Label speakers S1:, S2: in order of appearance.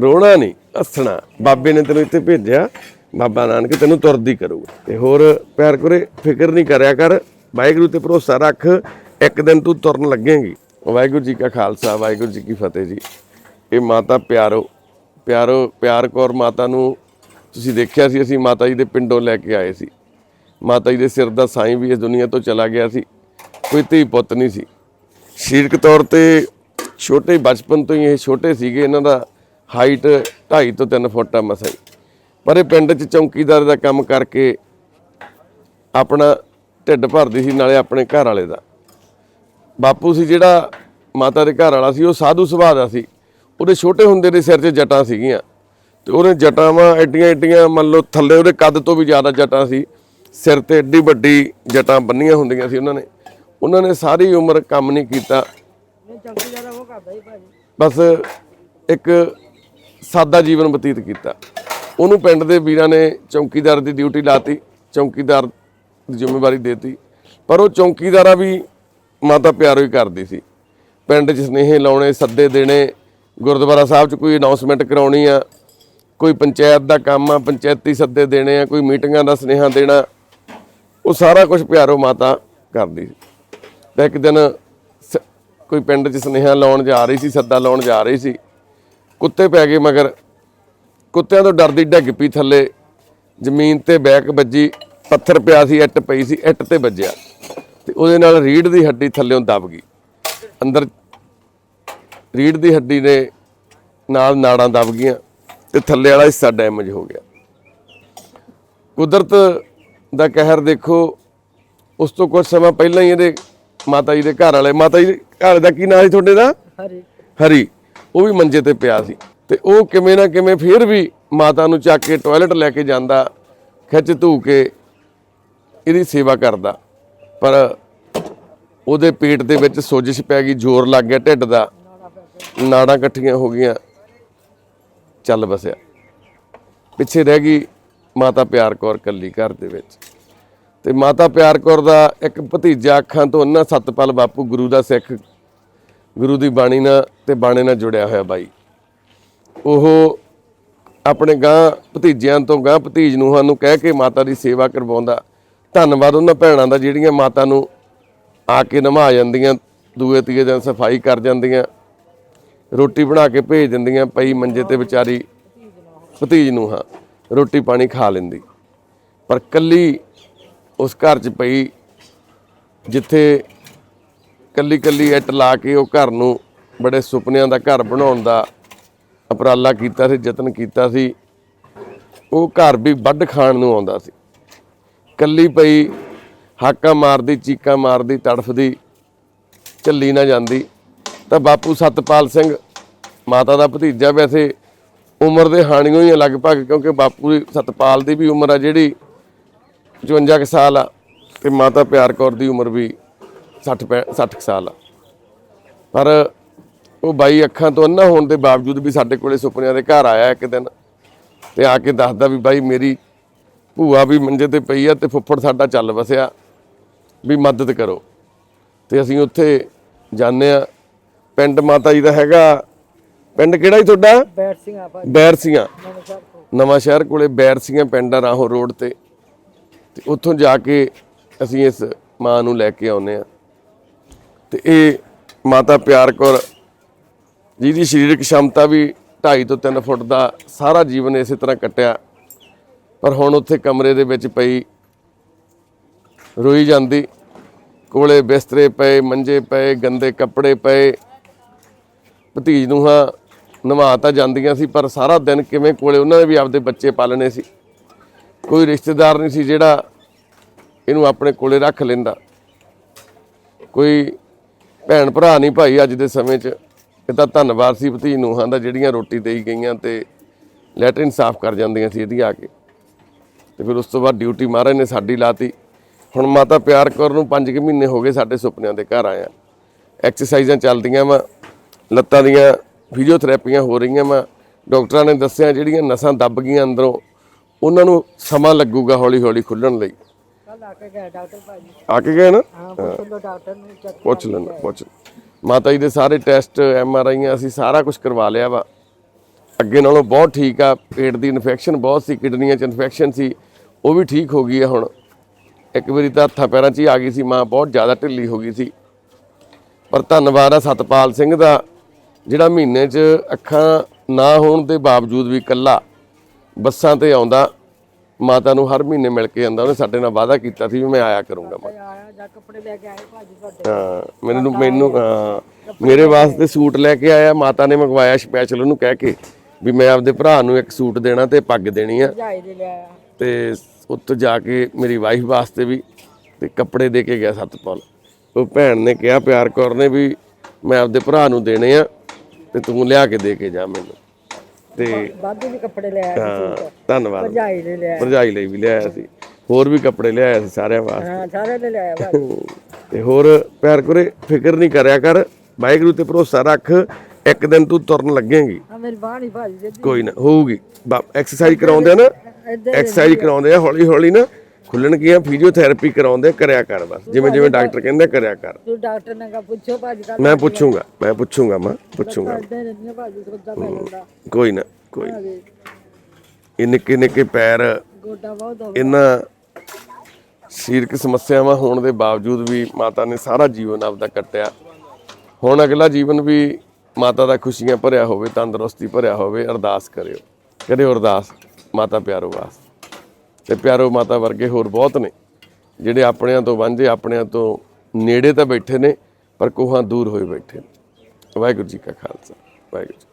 S1: ਰੋਣਾ ਨਹੀਂ, ਹੱਸਣਾ। ਬਾਬੇ ਨੇ ਤੈਨੂੰ ਇੱਥੇ ਭੇਜਿਆ, ਬਾਬਾ ਨਾਨਕ ਤੈਨੂੰ ਤੁਰਦੀ ਕਰੂਗਾ। ਤੇ ਹੋਰ ਪਿਆਰ ਕਰੇ, ਫਿਕਰ ਨਹੀਂ ਕਰਿਆ ਕਰ, ਵਾਹਿਗੁਰੂ ਤੇ ਭਰੋਸਾ ਰੱਖ, ਇੱਕ ਦਿਨ ਤੂੰ ਤੁਰਨ ਲੱਗੇਗੀ। ਵਾਹਿਗੁਰੂ ਜੀ ਕਾ ਖਾਲਸਾ, ਵਾਹਿਗੁਰੂ ਜੀ ਕੀ ਫਤਿਹ ਜੀ। ਇਹ ਮਾਤਾ ਪਿਆਰੋ ਪਿਆਰੋ, ਪਿਆਰ ਕੌਰ ਮਾਤਾ ਨੂੰ ਤੁਸੀਂ ਦੇਖਿਆ ਸੀ, ਅਸੀਂ ਮਾਤਾ ਜੀ ਦੇ ਪਿੰਡੋਂ ਲੈ ਕੇ ਆਏ ਸੀ। ਮਾਤਾ ਜੀ ਦੇ ਸਿਰ ਦਾ ਸਾਈਂ ਵੀ ਇਸ ਦੁਨੀਆ ਤੋਂ ਚਲਾ ਗਿਆ ਸੀ। ਕੋਈ ਧੀ ਪੁੱਤ ਨਹੀਂ ਸੀ। ਸਰੀਰਕ ਤੌਰ ਤੇ ਛੋਟੇ ਬਚਪਨ ਤੋਂ ਹੀ ਇਹ ਛੋਟੇ ਸੀਗੇ, ਇਹਨਾਂ ਦਾ ਹਾਈਟ 2.5 ਤੋਂ 3 ਫੁੱਟ ਆ ਮਸਾਈ ਪਰ ਇਹ ਪਿੰਡ 'ਚ ਚੌਂਕੀਦਾਰ ਦਾ ਕੰਮ ਕਰਕੇ ਆਪਣਾ ਢਿੱਡ ਭਰਦੀ ਸੀ ਨਾਲੇ ਆਪਣੇ ਘਰ ਵਾਲੇ ਦਾ। ਬਾਪੂ ਸੀ ਜਿਹੜਾ ਮਾਤਾ ਦੇ ਘਰ ਵਾਲਾ ਸੀ ਉਹ ਸਾਧੂ ਸੁਭਾਅ ਦਾ ਸੀ। ਉਹਦੇ ਛੋਟੇ ਹੁੰਦੇ ਦੇ ਸਿਰ 'ਚ ਜਟਾਂ ਸੀਗੀਆਂ। ਤੇ ਉਹਨੇ ਜਟਾਵਾਂ ਐਡੀਆਂ ਐਡੀਆਂ ਮੰਨ ਲਓ ਥੱਲੇ ਉਹਦੇ ਕੱਦ ਤੋਂ ਵੀ ਜ਼ਿਆਦਾ ਜਟਾਂ ਸੀ ਸਿਰ ਤੇ ਐਡੀ ਵੱਡੀ ਜਟਾਂ ਬੰਨੀਆਂ ਹੁੰਦੀਆਂ ਸੀ ਉਹਨਾਂ ਨੇ। ਉਹਨਾਂ ਨੇ ਸਾਰੀ ਉਮਰ ਕੰਮ ਨਹੀਂ ਕੀਤਾ। ਬਸ ਇੱਕ ਸਾਦਾ ਜੀਵਨ ਬਤੀਤ ਕੀਤਾ। ਉਹਨੂੰ ਪਿੰਡ ਦੇ ਵੀਰਾਂ ਨੇ ਚੌਕੀਦਾਰ ਦੀ ਡਿਊਟੀ ਲਾਤੀ, ਚੌਕੀਦਾਰ ਦੀ ਜ਼ਿੰਮੇਵਾਰੀ ਦੇਤੀ। ਪਰ ਉਹ ਚੌਕੀਦਾਰਾ ਵੀ ਮਾਤਾ ਪਿਆਰੋ ਹੀ ਕਰਦੀ ਸੀ। ਪਿੰਡ 'ਚ ਸਨੇਹੇ ਲਾਉਣੇ, ਸੱਦੇ ਦੇਣੇ, ਗੁਰਦੁਆਰਾ ਸਾਹਿਬ 'ਚ ਕੋਈ ਅਨਾਉਂਸਮੈਂਟ ਕਰਾਉਣੀ ਆ, ਕੋਈ ਪੰਚਾਇਤ ਦਾ ਕੰਮ ਆ, ਪੰਚਾਇਤੀ ਸੱਦੇ ਦੇਣੇ ਆ, ਕੋਈ ਮੀਟਿੰਗਾਂ ਦਾ ਸਨੇਹਾ ਦੇਣਾ, ਉਹ ਸਾਰਾ ਕੁਝ ਪਿਆਰੋ ਮਾਤਾ ਕਰਦੀ ਸੀ। ਤੇ ਇੱਕ ਦਿਨ ਸ- ਕੋਈ ਪਿੰਡ 'ਚ ਸਨੇਹਾ ਲਾਉਣ ਜਾ ਰਹੀ ਸੀ, ਸੱਦਾ ਲਾਉਣ ਜਾ ਰਹੀ ਸੀ ਕੁੱਤੇ ਪੈ ਗਏ ਮਗਰ। ਕੁੱਤਿਆਂ ਤੋਂ ਡਰਦੀ ਡਿੱਗ ਪਈ ਥੱਲੇ। ਜ਼ਮੀਨ ਤੇ ਬੈਕ ਵੱਜੀ ਪੱਥਰ ਪਿਆ ਸੀ ਇੱਟ ਪਈ ਸੀ ਇੱਟ ਤੇ ਵੱਜਿਆ। ਤੇ ਉਹਦੇ ਨਾਲ ਰੀੜ ਦੀ ਹੱਡੀ ਥੱਲੇੋਂ ਦਬ ਗਈ। ਅੰਦਰ ਰੀੜ ਦੀ ਹੱਡੀ ਦੇ ਨਾਲ ਨਾੜਾਂ ਦਬ ਗਈਆਂ ਤੇ ਥੱਲੇ ਵਾਲਾ ਹਿੱਸਾ ਡੈਮੇਜ ਹੋ ਗਿਆ। ਕੁਦਰਤ ਦਾ ਕਹਿਰ ਦੇਖੋ ਉਸ ਤੋਂ ਕੁਝ ਸਮਾਂ ਪਹਿਲਾਂ ਹੀ ਇਹਦੇ ਮਾਤਾ ਜੀ ਦੇ ਘਰ ਵਾਲੇ ਮਾਤਾ ਜੀ ਦੇ ਘਰ ਦਾ ਕੀ ਨਾਂ ਸੀ ਤੁਹਾਡੇ ਦਾ?
S2: ਹਰੀ।
S1: ਹਰੀ। ਉਹ ਵੀ ਮੰਜੇ ਤੇ ਪਿਆ ਸੀ। ਤੇ ਉਹ ਕਿਵੇਂ ਨਾ ਕਿਵੇਂ ਫਿਰ ਵੀ ਮਾਤਾ ਨੂੰ ਚੱਕ ਕੇ ਟਾਇਲਟ ਲੈ ਕੇ ਜਾਂਦਾ, ਖਿੱਚ ਧੂ ਕੇ ਇਹਦੀ ਸੇਵਾ ਕਰਦਾ। ਪਰ ਉਹਦੇ ਪੇਟ ਦੇ ਵਿੱਚ ਸੋਜਿਸ਼ ਪੈ ਗਈ, ਜ਼ੋਰ ਲੱਗ ਗਿਆ ਢਿੱਡ ਦਾ। ਨਾੜਾਂ ਇਕੱਠੀਆਂ ਹੋ ਗਈਆਂ, ਚੱਲ ਬਸਿਆ। ਪਿੱਛੇ ਰਹਿ ਗਈ ਮਾਤਾ ਪਿਆਰ ਕੌਰ ਕੱਲੀ ਘਰ ਦੇ ਵਿੱਚ। ਤੇ ਮਾਤਾ ਪਿਆਰ ਕੌਰ ਦਾ ਇੱਕ ਭਤੀਜਾ ਅੱਖਾਂ ਤੋਂ ਅੰਨਾ ਸਤਪਾਲ ਬਾਪੂ ਗੁਰੂ ਦਾ ਸਿੱਖ ਗੁਰੂ ਦੀ ਬਾਣੀ ਨਾਲ ਤੇ ਬਾਣੇ ਨਾਲ ਜੁੜਿਆ ਹੋਇਆ ਬਾਈ। ਉਹ ਆਪਣੇ ਗਾਂ ਭਤੀਜਿਆਂ ਤੋਂ ਗਾਂ ਭਤੀਜ ਨੂੰ ਸਾਨੂੰ ਕਹਿ ਕੇ ਮਾਤਾ ਦੀ ਸੇਵਾ ਕਰਵਾਉਂਦਾ। ਧੰਨਵਾਦ ਉਹਨਾਂ ਭੈਣਾਂ ਦਾ ਜਿਹੜੀਆਂ ਮਾਤਾ ਨੂੰ ਆ ਕੇ ਨਮਾ ਜਾਂਦੀਆਂ, ਦੂਏ ਤੀਏ ਦਿਨ ਸਫ਼ਾਈ ਕਰ ਜਾਂਦੀਆਂ, ਰੋਟੀ ਬਣਾ ਕੇ ਭੇਜ ਦਿੰਦੀਆਂ ਪਈ ਮੰਜੇ ਤੇ ਵਿਚਾਰੀ ਭਤੀਜ ਨੂੰ ਹਾਂ ਰੋਟੀ ਪਾਣੀ ਖਾ ਲੈਂਦੀ। ਪਰ ਕੱਲੀ ਉਸ ਘਰ 'ਚ ਪਈ, ਜਿੱਥੇ ਕੱਲੀ ਕੱਲੀ ਇੱਟ ਲਾ ਕੇ ਉਹ ਘਰ ਨੂੰ ਬੜੇ ਸੁਪਨਿਆਂ ਦਾ ਘਰ ਬਣਾਉਣ ਦਾ ਉਪਰਾਲਾ ਕੀਤਾ ਸੀ, ਯਤਨ ਕੀਤਾ ਸੀ। ਉਹ ਘਰ ਵੀ ਵੱਢ ਖਾਣ ਨੂੰ ਆਉਂਦਾ ਸੀ। ਕੱਲੀ ਪਈ, ਹਾਕਾਂ ਮਾਰਦੀ, ਚੀਕਾਂ ਮਾਰਦੀ, ਤੜਫਦੀ, ਝੱਲੀ ਨਾ ਜਾਂਦੀ। ਤਾਂ ਬਾਪੂ ਸਤਪਾਲ ਸਿੰਘ, ਮਾਤਾ ਦਾ ਭਤੀਜਾ ਵੈਸੇ ਉਮਰ ਦੇ ਹਾਣੀਆਂ ਹੀ ਆ ਲਗਭਗ, ਕਿਉਂਕਿ ਬਾਪੂ ਦੀ, ਸਤਪਾਲ ਦੀ ਵੀ ਉਮਰ ਆ ਜਿਹੜੀ 54 ਕੁ ਸਾਲ ਆ, ਤੇ ਮਾਤਾ ਪਿਆਰ ਕੌਰ ਦੀ ਉਮਰ ਵੀ 60 ਪੈ- 60 ਕੁ ਸਾਲ ਆ। ਪਰ ਉਹ ਬਾਈ ਅੱਖਾਂ ਤੋਂ ਅੰਨਾ ਹੋਣ ਦੇ ਬਾਵਜੂਦ ਵੀ ਸਾਡੇ ਕੋਲੇ ਸੁਪਨਿਆਂ ਦੇ ਘਰ ਆਇਆ ਇੱਕ ਦਿਨ ਤੇ ਆ ਕੇ ਦੱਸਦਾ ਵੀ ਬਾਈ ਮੇਰੀ ਭੂਆ ਵੀ ਮੰਜੇ ਤੇ ਪਈ ਆ ਤੇ ਫੁੱਫੜ ਸਾਡਾ ਚੱਲ ਵਸਿਆ ਵੀ ਮਦਦ ਕਰੋ। ਤੇ ਅਸੀਂ ਉੱਥੇ ਜਾਂਦੇ ਆ। ਪਿੰਡ ਮਾਤਾ ਜੀ ਦਾ ਹੈਗਾ। ਪਿੰਡ ਕਿਹੜਾ ਜੀ ਤੁਹਾਡਾ?
S2: ਬੈਠ ਸਿੰਘ ਨਵੇਂ ਸ਼ਹਿਰ ਤੋਂ
S1: ਨਵਾਂ ਸ਼ਹਿਰ ਕੋਲੇ ਬੈਰਸੀਆਂ ਪਿੰਡ ਆ ਰਾਹੋਂ ਰੋਡ ਤੇ। ਤੇ ਉੱਥੋਂ ਜਾ ਕੇ ਅਸੀਂ ਇਸ ਮਾਂ ਨੂੰ ਲੈ ਕੇ ਆਉਨੇ ਆ। ਤੇ ਇਹ ਮਾਤਾ ਪਿਆਰ ਕੌਰ ਜਿਹਦੀ ਸਰੀਰਕ ਸ਼ਮਤਾ ਵੀ 2.5 ਤੋਂ 3 ਫੁੱਟ ਦਾ ਸਾਰਾ ਜੀਵਨ ਇਸੇ ਤਰ੍ਹਾਂ ਕੱਟਿਆ। ਪਰ ਹੁਣ ਉੱਥੇ ਕਮਰੇ ਦੇ ਵਿੱਚ ਪਈ ਰੋਈ ਜਾਂਦੀ। ਕੋਲੇ ਬਿਸਤਰੇ ਪਏ, ਮੰਜੇ ਪਏ, ਗੰਦੇ ਕੱਪੜੇ ਪਏ। ਭਤੀਜ ਨੂੰ ਹਾਂ ਨਵਾ ਤਾਂ ਜਾਂਦੀਆਂ ਸੀ, ਪਰ ਸਾਰਾ ਦਿਨ ਕਿਵੇਂ ਕੋਲੇ ਉਹਨਾਂ ਨੇ ਵੀ ਆਪਦੇ ਬੱਚੇ ਪਾਲਣੇ ਸੀ। ਕੋਈ ਰਿਸ਼ਤੇਦਾਰ ਨਹੀਂ ਸੀ ਜਿਹੜਾ ਇਹਨੂੰ ਆਪਣੇ ਕੋਲੇ ਰੱਖ ਲੈਂਦਾ। ਕੋਈ ਭੈਣ ਭਰਾ ਨਹੀਂ ਭਾਈ ਅੱਜ ਦੇ ਸਮੇਂ 'ਚ। ਇਹ ਤਾਂ ਧੰਨਵਾਦ ਸੀ ਭਤੀ ਨੂੰਹਾਂ ਦਾ ਜਿਹੜੀਆਂ ਰੋਟੀ ਦੇਈ ਗਈਆਂ ਤੇ ਲੈਟਰਿਨ ਸਾਫ਼ ਕਰ ਜਾਂਦੀਆਂ ਸੀ ਇਹਦੀ ਆ ਕੇ। ਤੇ ਫਿਰ ਉਸ ਤੋਂ ਬਾਅਦ ਡਿਊਟੀ ਮਹਾਰਾਜ ਨੇ ਸਾਡੀ ਲਾਤੀ। ਹੁਣ ਮਾਤਾ ਪਿਆਰ ਕੌਰ ਨੂੰ 5 ਕੁ ਮਹੀਨੇ ਹੋ ਗਏ ਸਾਡੇ ਸੁਪਨਿਆਂ ਦੇ ਘਰ ਆਇਆ। ਐਕਸਰਸਾਈਜ਼ਾਂ ਚੱਲਦੀਆਂ ਵਾ, ਲੱਤਾਂ ਦੀਆਂ ਫਿਜ਼ੀਓਥੈਰੇਪੀਆਂ ਹੋ ਰਹੀਆਂ ਵਾ। ਡਾਕਟਰਾਂ ਨੇ ਦੱਸਿਆ ਜਿਹੜੀਆਂ ਨਸਾਂ ਦੱਬ ਗਈਆਂ ਅੰਦਰੋਂ, ਉਹਨਾਂ ਨੂੰ ਸਮਾਂ ਲੱਗੂਗਾ ਹੌਲੀ ਹੌਲੀ ਖੁੱਲਣ ਲਈ।
S2: ਕੱਲ ਆ ਕੇ ਗਏ ਡਾਕਟਰ ਭਾਜੀ।
S1: ਆ ਕੇ ਗਏ ਨਾ?
S2: ਹਾਂ ਪੁੱਛ ਲਓ ਡਾਕਟਰ ਨੂੰ ਚੈੱਕ
S1: ਪੁੱਛ ਲੈਣਾ ਪੁੱਛ ਮਾਤਾ ਜੀ ਦੇ ਸਾਰੇ ਟੈਸਟ ਐਮ ਆਰ ਆਈਆਂ ਅਸੀਂ ਸਾਰਾ ਕੁਝ ਕਰਵਾ ਲਿਆ ਵਾ। ਅੱਗੇ ਨਾਲੋਂ ਬਹੁਤ ਠੀਕ ਆ ਪੇਟ ਦੀ ਇਨਫੈਕਸ਼ਨ ਬਹੁਤ ਸੀ ਕਿਡਨੀਆਂ 'ਚ ਇਨਫੈਕਸ਼ਨ ਸੀ ਉਹ ਵੀ ਠੀਕ ਹੋ ਗਈ ਆ ਹੁਣ। ਇੱਕ ਵਾਰੀ ਤਾਂ ਹੱਥਾਂ ਪੈਰਾਂ 'ਚ ਹੀ ਆ ਗਈ ਸੀ ਮਾਂ ਬਹੁਤ ਜ਼ਿਆਦਾ ਢਿੱਲੀ ਹੋ ਗਈ ਸੀ। ਪਰ ਧੰਨਵਾਦ ਆ ਸਤਪਾਲ ਸਿੰਘ ਦਾ ਜਿਹੜਾ ਮਹੀਨੇ 'ਚ ਅੱਖਾਂ ਨਾ ਹੋਣ ਦੇ ਬਾਵਜੂਦ ਵੀ ਇਕੱਲਾ ਬੱਸਾਂ ਤੇ ਆਉਂਦਾ ਮਾਤਾ ਨੂੰ ਹਰ ਮਹੀਨੇ ਮਿਲ ਕੇ ਜਾਂਦਾ ਉਹਨੇ ਸਾਡੇ ਨਾਲ ਵਾਅਦਾ ਕੀਤਾ ਸੀ ਵੀ ਮੈਂ ਆਇਆ ਕਰੂੰਗਾ ਮੈਂ
S2: ਆਇਆ ਜਾਂ ਕੱਪੜੇ ਲੈ ਕੇ ਆਏ ਭਾਜੀ ਤੁਹਾਡੇ।
S1: ਹਾਂ ਮੈਨੂੰ ਮੈਨੂੰ ਹਾਂ, ਮੇਰੇ ਵਾਸਤੇ ਸੂਟ ਲੈ ਕੇ ਆਇਆ ਮਾਤਾ ਨੇ ਮੰਗਵਾਇਆ ਸਪੈਸ਼ਲ ਉਹਨੂੰ ਕਹਿ ਕੇ ਵੀ ਮੈਂ ਆਪਦੇ ਭਰਾ ਨੂੰ ਇੱਕ ਸੂਟ ਦੇਣਾ ਤੇ ਪੱਗ ਦੇਣੀ ਆ।
S2: ਜਾਈ ਦੇ ਲਿਆ
S1: ਤੇ ਉੱਥੋਂ ਜਾ ਕੇ ਮੇਰੀ ਵਾਈਫ ਵਾਸਤੇ ਵੀ ਤੇ ਕੱਪੜੇ ਦੇ ਕੇ ਗਿਆ ਸਤਪਾਲ। ਉਹ ਭੈਣ ਨੇ ਕਿਹਾ ਪਿਆਰ ਕੌਰ ਨੇ ਵੀ ਮੈਂ ਆਪਦੇ ਭਰਾ ਨੂੰ ਦੇਣੇ ਆ ਤੇ ਤੂੰ ਲਿਆ ਕੇ ਦੇ ਕੇ ਜਾ ਮੈਨੂੰ। ਤੇ
S2: ਵਾਧੂ ਵੀ ਕੱਪੜੇ ਲੈ ਆਏ
S1: ਹਾਂ, ਧੰਨਵਾਦ।
S2: ਜਾਈ ਦੇ ਲਿਆ
S1: ਭਰਜਾਈ ਲਈ ਵੀ ਲਿਆਇਆ ਸੀ। ਹੋਰ ਵੀ ਕੱਪੜੇ ਲਿਆਇਆ ਸੀ ਸਾਰਿਆਂ ਵਾਸਤੇ।
S2: ਹਾਂ ਸਾਰੇ ਨੇ ਲਿਆਇਆ ਭਾਜੀ
S1: ਤੇ ਹੋਰ ਪਿਆਰ ਕਰੇ ਫਿਕਰ ਨਹੀਂ ਕਰਿਆ ਕਰ। ਵਾਹਿਗੁਰੂ ਤੇ ਭਰੋਸਾ ਰੱਖ ਇੱਕ ਦਿਨ ਤੂੰ ਤੁਰਨ ਲੱਗੇਂਗੀ।
S2: ਆ ਮੇਰੀ ਬਾਹ ਨਹੀਂ ਭਾਜੀ ਜੀ
S1: ਕੋਈ ਨਾ ਹੋਊਗੀ। ਐਕਸਰਸਾਈਜ਼ ਕਰਾਉਂਦੇ ਆ ਨਾ। ਐਕਸਰਸਾਈਜ਼ ਕਰਾਉਂਦੇ ਆ ਹੌਲੀ ਹੌਲੀ ਨਾ। ਖੁੱਲਣ ਕੀ ਆ ਫਿਜ਼ੀਓਥੈਰੇਪੀ ਕਰਾਉਂਦੇ ਕਰਿਆ ਕਰ ਬਸ। ਜਿਵੇਂ ਜਿਵੇਂ ਡਾਕਟਰ ਕਹਿੰਦੇ ਕਰਿਆ ਕਰ।
S2: ਤੂੰ ਡਾਕਟਰ ਨੇ ਕਹਾ ਪੁੱਛੋ ਭਾਜੀ ਕੱਲ
S1: ਮੈਂ ਪੁੱਛੂੰਗਾ ਮੈਂ ਪੁੱਛੂੰਗਾ ਮੈਂ ਪੁੱਛੂੰਗਾ।
S2: ਕਰਦੇ ਰਹਿੰਦੀਆਂ ਭਾਜੀ ਸੋਦਾ ਪੈ ਜਾਂਦਾ।
S1: ਕੋਈ ਨਾ ਕੋਈ ਨਾ।
S2: ਵੇ,
S1: ਇਹ ਨਿੱਕੇ ਨਿੱਕੇ ਪੈਰ
S2: ਗੋਡਾ ਬਹੁਤ ਹੋ
S1: ਇਹਨਾਂ ਸਰੀਰਕ ਸਮੱਸਿਆਵਾਂ ਹੋਣ ਦੇ ਬਾਵਜੂਦ ਵੀ ਮਾਤਾ ਨੇ ਸਾਰਾ ਜੀਵਨ ਆਪਦਾ ਕੱਟਿਆ। ਹੁਣ ਅਗਲਾ ਜੀਵਨ ਵੀ ਮਾਤਾ ਦਾ ਖੁਸ਼ੀਆਂ ਭਰਿਆ ਹੋਵੇ ਤੰਦਰੁਸਤੀ ਭਰਿਆ ਹੋਵੇ ਅਰਦਾਸ ਕਰਿਓ। ਕਰਿਓ ਅਰਦਾਸ ਮਾਤਾ ਪਿਆਰੋ ਵਾਸਤੇ ਤੇ ਪਿਆਰੋ ਮਾਤਾ ਵਰਗੇ ਹੋਰ ਬਹੁਤ ਨੇ, ਜਿਹੜੇ ਆਪਣਿਆਂ ਤੋਂ ਵਾਂਝੇ, ਆਪਣਿਆਂ ਤੋਂ ਨੇੜੇ ਤਾਂ ਬੈਠੇ ਨੇ, ਪਰ ਕੋਹਾਂ ਦੂਰ ਹੋਏ ਬੈਠੇ ਨੇ। ਵਾਹਿਗੁਰੂ ਜੀ ਕਾ ਖਾਲਸਾ, ਵਾਹਿਗੁਰੂ ਜੀ